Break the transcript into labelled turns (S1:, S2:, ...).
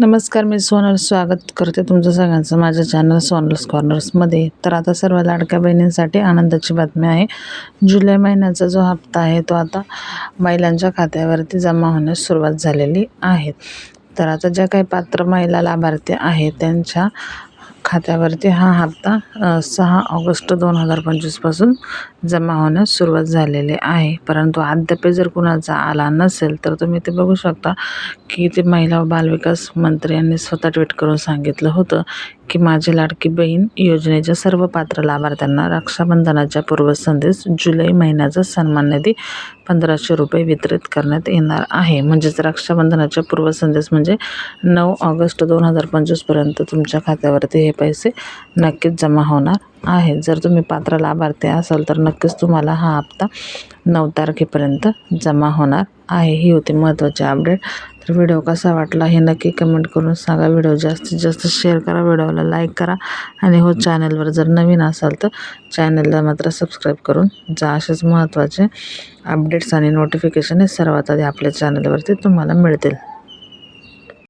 S1: नमस्कार मी सोनल स्वागत करते तुमचं सगळ्यांचं माझ्या चॅनल सोनल्स कॉर्नर्समध्ये तर आता सर्व लाडक्या बहिणींसाठी आनंदाची बातमी आहे. जुलै महिन्याचा जो हप्ता आहे तो आता महिलांच्या खात्यावरती जमा होण्यास सुरुवात झालेली आहे. तर आता ज्या काही पात्र महिला लाभार्थी आहेत त्यांच्या खात्यावरती हा हप्ता सहा ऑगस्ट दोन हजार पंचवीसपासून जमा होण्यास सुरुवात झालेली आहे. परंतु अद्याप जर कुणाचा आला नसेल तर तुम्ही ते बघू शकता की ते महिला व बालविकास मंत्री यांनी स्वतः ट्विट करून सांगितलं होतं की माझी लाडकी बहीण योजनेच्या सर्व पात्र लाभार्थ्यांना रक्षाबंधनाच्या पूर्वसंध्येस जुलै महिन्याचा सन्मान निधी पंधराशे रुपये वितरित करण्यात येणार आहे. म्हणजेच रक्षाबंधनाच्या पूर्वसंध्येस म्हणजे नऊ ऑगस्ट दोन हजार पंचवीसपर्यंत तुमच्या खात्यावरती हे पैसे नक्कीच जमा होणार आहे जर तुम्ही पात्र लाभार्थी असाल तर नक्कीच तुम्हाला हा हप्ता नऊ तारखेपर्यंत जमा होणार आहे. ही होती महत्त्वाची अपडेट तर व्हिडिओ कसा वाटला हे नक्की कमेंट करून सांगा. व्हिडिओ जास्तीत जास्त शेअर करा. व्हिडिओला लाईक करा. आणि हो चॅनलवर जर नवीन असाल तर चॅनलला मात्र सबस्क्राईब करून जा. असेच महत्त्वाचे अपडेट्स आणि नोटिफिकेशन हे सर्वात आधी आपल्या चॅनलवरती तुम्हाला मिळतील.